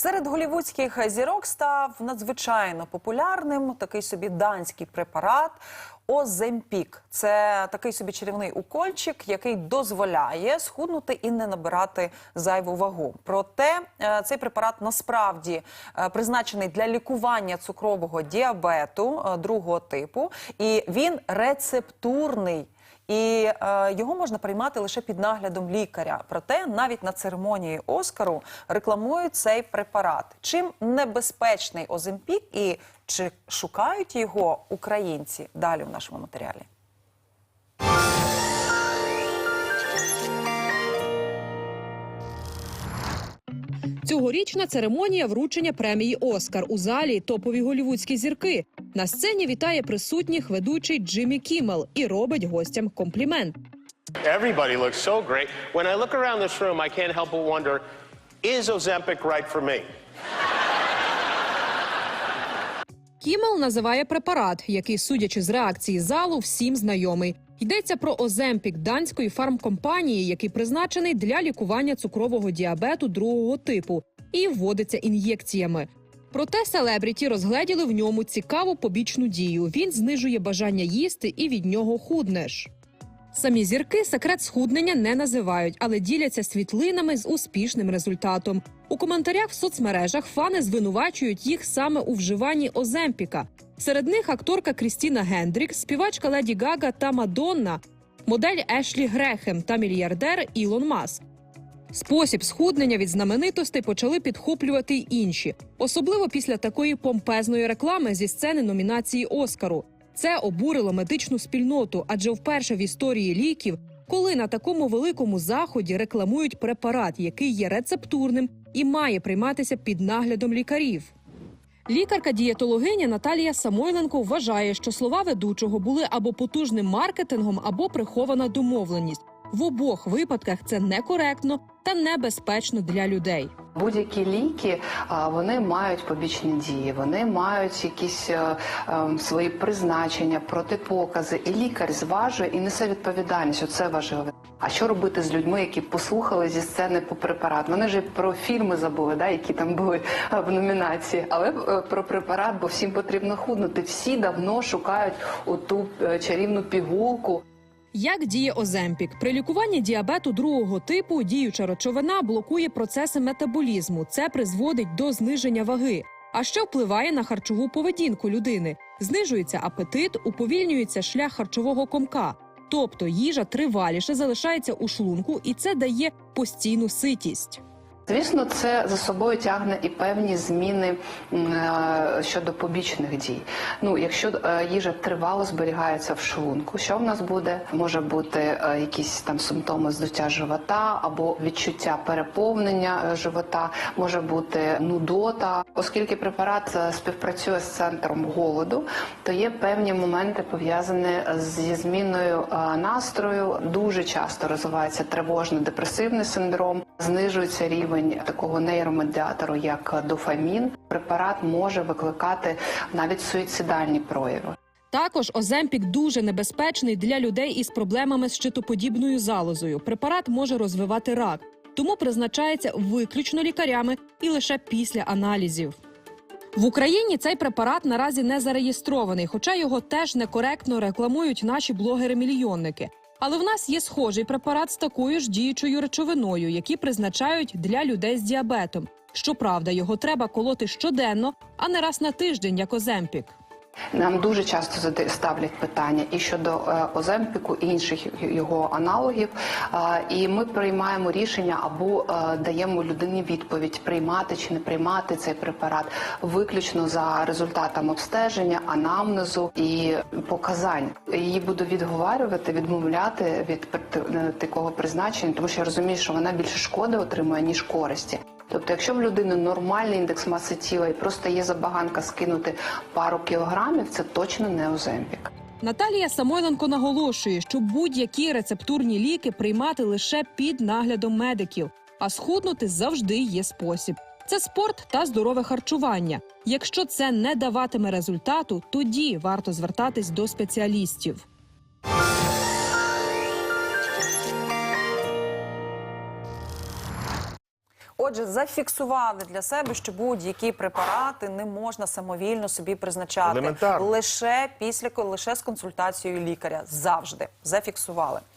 Серед голівудських зірок став надзвичайно популярним такий собі данський препарат Оземпік. Це такий собі чарівний укольчик, який дозволяє схуднути і не набирати зайву вагу. Проте е, цей препарат насправді е, призначений для лікування цукрового діабету е, другого типу, і він рецептурний. І е, його можна приймати лише під наглядом лікаря. Проте навіть на церемонії Оскару рекламують цей препарат. Чим небезпечний Оземпік і чи шукають його українці? Далі в нашому матеріалі. Цьогорічна церемонія вручення премії Оскар у залі топові голівудські зірки. На сцені вітає присутніх ведучий Джиммі Кіммел і робить гостям комплімент. Everybody looks so great. When I look around this room, I can't help but wonder is Ozempic right for me? Кіммел називає препарат, який, судячи з реакції залу, всім знайомий. Йдеться про Оземпік данської фармкомпанії, який призначений для лікування цукрового діабету другого типу і вводиться ін'єкціями. Проте селебріті розгледіли в ньому цікаву побічну дію. Він знижує бажання їсти і від нього худнеш. Самі зірки секрет схуднення не називають, але діляться світлинами з успішним результатом. У коментарях в соцмережах фани звинувачують їх саме у вживанні Оземпіка. Серед них акторка Крістіна Гендрік, співачка Леді Гага та Мадонна, модель Ешлі Грехем та мільярдер Ілон Маск. Спосіб схуднення від знаменитостей почали підхоплювати й інші, особливо після такої помпезної реклами зі сцени номінації Оскару. Це обурило медичну спільноту, адже вперше в історії ліків, коли на такому великому заході рекламують препарат, який є рецептурним і має прийматися під наглядом лікарів. Лікарка-дієтологиня Наталія Самойленко вважає, що слова ведучого були або потужним маркетингом, або прихована домовленість. В обох випадках це некоректно та небезпечно для людей. Будь-які ліки вони мають побічні дії, вони мають якісь е, е, свої призначення, протипокази, і лікар зважує і несе відповідальність. Оце важливо. А що робити з людьми, які послухали зі сцени по препарат? Вони ж про фільми забули, да, які там були е, в номінації, але про препарат, бо всім потрібно худнути. Всі давно шукають оту чарівну пігулку. Як діє Оземпік? При лікуванні діабету другого типу діюча речовина блокує процеси метаболізму. Це призводить до зниження ваги, а ще впливає на харчову поведінку людини. Знижується апетит, уповільнюється шлях харчового комка. Тобто їжа триваліше залишається у шлунку, і це дає постійну ситість. Звісно, це за собою тягне і певні зміни е, щодо побічних дій. Ну, якщо е, їжа тривало зберігається в шлунку, що в нас буде? Може бути е, якісь там симптоми здуття живота або відчуття переповнення живота, може бути нудота. Оскільки препарат співпрацює з центром голоду, то є певні моменти пов'язані зі зміною настрою. Дуже часто розвивається тривожно-депресивний синдром, знижується рівень такого нейромедіатору, як дофамін. Препарат може викликати навіть суїцидальні прояви. Також Оземпік дуже небезпечний для людей із проблемами з щитоподібною залозою. Препарат може розвивати рак, тому призначається виключно лікарями і лише після аналізів. В Україні цей препарат наразі не зареєстрований, хоча його теж некоректно рекламують наші блогери-мільйонники. Але в нас є схожий препарат з такою ж діючою речовиною, які призначають для людей з діабетом. Щоправда, його треба колоти щоденно, а не раз на тиждень, як Оземпік. Нам дуже часто ставлять питання і щодо е, Оземпіку, і інших його аналогів. І ми приймаємо рішення або е, даємо людині відповідь приймати чи не приймати цей препарат виключно за результатом обстеження, анамнезу і показань. Її буду відговарювати, відмовляти від такого призначення, тому що я розумію, що вона більше шкоди отримує ніж користі. Тобто, якщо в людини нормальний індекс маси тіла і просто є забаганка скинути пару кілограмів, це точно не оземпік. Наталія Самойленко наголошує, що будь-які рецептурні ліки приймати лише під наглядом медиків, а схуднути завжди є спосіб. Це спорт та здорове харчування. Якщо це не даватиме результату, тоді варто звертатись до спеціалістів. Отже, зафіксували для себе, що будь-які препарати не можна самовільно собі призначати Елементарно. лише після лише з консультацією лікаря. Завжди зафіксували.